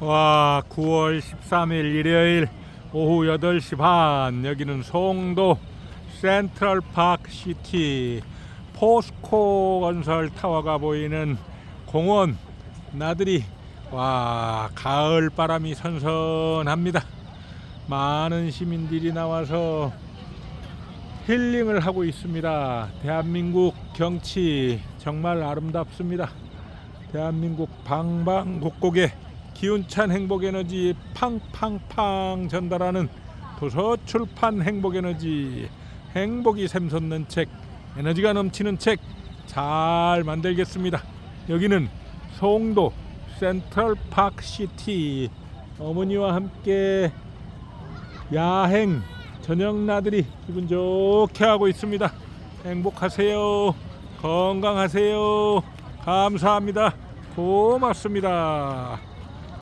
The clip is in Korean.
와 9월 13일 일요일 오후 8시 반 여기는 송도 센트럴파크 시티. 포스코 건설 타워가 보이는 공원. 나들이 와 가을 바람이 선선합니다. 많은 시민들이 나와서 힐링을 하고 있습니다. 대한민국 경치 정말 아름답습니다. 대한민국 방방곡곡에 기운찬 행복 에너지 팡팡팡 전달하는 도서 출판 행복 에너지 행복이 샘솟는 책 에너지가 넘치는 책 잘 만들겠습니다. 여기는 송도 센트럴 파크 시티 어머니와 함께 야행 저녁 나들이 기분 좋게 하고 있습니다. 행복하세요. 건강하세요. 감사합니다. 고맙습니다.